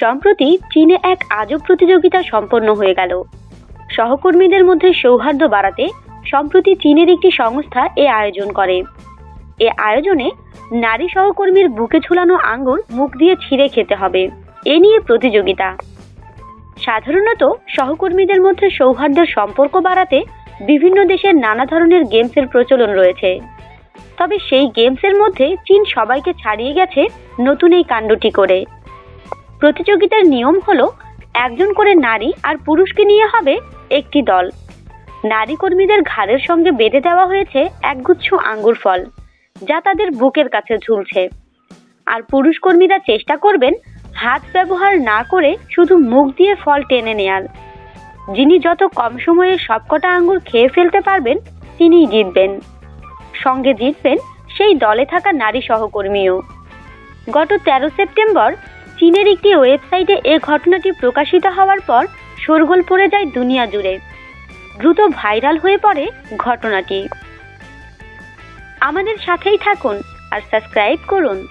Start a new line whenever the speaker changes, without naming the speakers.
সম্প্রতি চীনে এক আজব প্রতিযোগিতা সম্পন্ন হয়ে গেল। সহকর্মীদের মধ্যে সৌহার্দ্য বাড়াতে সম্প্রতি চীনের একটি সংস্থা এ আয়োজন করে। এ আয়োজনে নারী সহকর্মীর বুকে ঝুলানো আঙ্গুর মুখ দিয়ে ছিঁড়ে খেতে হবে। এ নিয়ে প্রতিযোগিতা। সাধারণত সহকর্মীদের মধ্যে সৌহার্দ্যের সম্পর্ক বাড়াতে বিভিন্ন দেশের নানা ধরনের গেমসের প্রচলন রয়েছে। তবে সেই গেমসের মধ্যে চীন সবাইকে ছাড়িয়ে গেছে নতুন এই কাণ্ডটি করে। প্রতিযোগিতার নিয়ম হলো একজন করে নারী আর পুরুষকে নিয়ে হবে একটি দল। নারী কর্মীদের ঘাড়ের সঙ্গে বেঁধে দেওয়া হয়েছে একগুচ্ছ আঙ্গুর ফল, যা তাদের বুকের কাছে ঝুলছে। আর পুরুষ কর্মীরা চেষ্টা করবেন হাত ব্যবহার না করে শুধু মুখ দিয়ে ফল টেনে নেয়ার। যিনি যত কম সময়ে সবকটা আঙ্গুর খেয়ে ফেলতে পারবেন, তিনিই জিতবেন। সঙ্গে জিতবেন সেই দলে থাকা নারী সহকর্মীও। গত তেরো সেপ্টেম্বর চীনের একটি ওয়েবসাইটে এ ঘটনাটি প্রকাশিত হওয়ার পর শোরগোল পড়ে যায় দুনিয়া জুড়ে। দ্রুত ভাইরাল হয়ে পড়ে ঘটনাটি। আমাদের সাথেই থাকুন আর সাবস্ক্রাইব করুন।